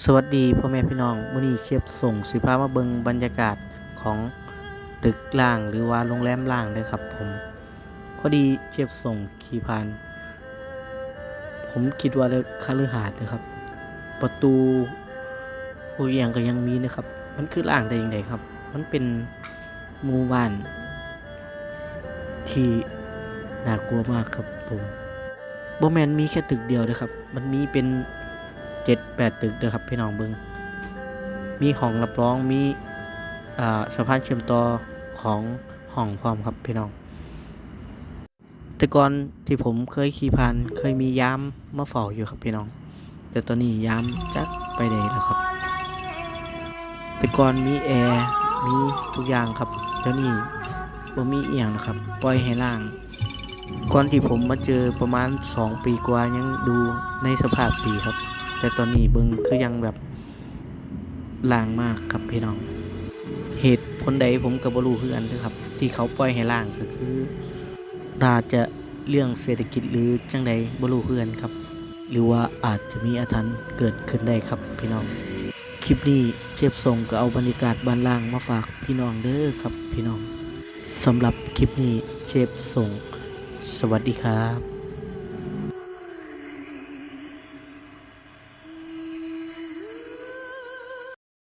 สวัสดีพ่อแม่พี่น้องมื้อนี้เชฟส่งสิพามาเบิ่งบรรยากาศของตึกล่างหรือว่าโรงแรมล่างเด้อครับผมพอดีเชฟส่งขี่ผ่าน ผมคิดว่าเด้อหาสน์นะครับ ประตูผู้เอียงก็ยังมีนะครับ มันคือล่างได้ยังไงครับ มันเป็นหมู่บ้าน ที่น่ากลัวมากครับผมบ่แมนมีแค่ตึกเดียวเลยครับ มันมีเป็น เจ็ดแปดตึกเด้อครับพี่น้องเบิงมีห้องรับรองมีอ่าสะพานเชื่อมต่อของห้องพร้อมครับพี่น้อง แต่ก่อนที่ผมเคยขี่ผ่านเคยมียามมาเฝ้าอยู่ครับพี่น้อง แต่ตอนนี้ยามจักไปไหนแล้วครับ แต่ก่อนมีแอร์มีทุกอย่างครับเดี๋ยวนี้บ่มีเอียงนะครับ ปล่อยให้ล่าง ก่อนที่ผมมาเจอประมาณ 2 ปีกว่ายังดูในสภาพดีครับ แต่ตอนนี้เบิงคือยังแบบล่างมากครับพี่น้อง เหตุผลใดผมกับบรูคือกันเด้อครับ ที่เขาปล่อยให้ล่างก็คือน่าจะเรื่องเศรษฐกิจหรือจังใดบรู้คือกันครับ หรือว่าอาจจะมีอาถรรพ์เกิดขึ้นได้ครับพี่น้อง คลิปนี้เชฟส่งก็เอาบรรยากาศบ้านล่างมาฝากพี่น้องเด้อครับพี่น้องสำหรับคลิปนี้เชฟส่ง สวัสดีครับ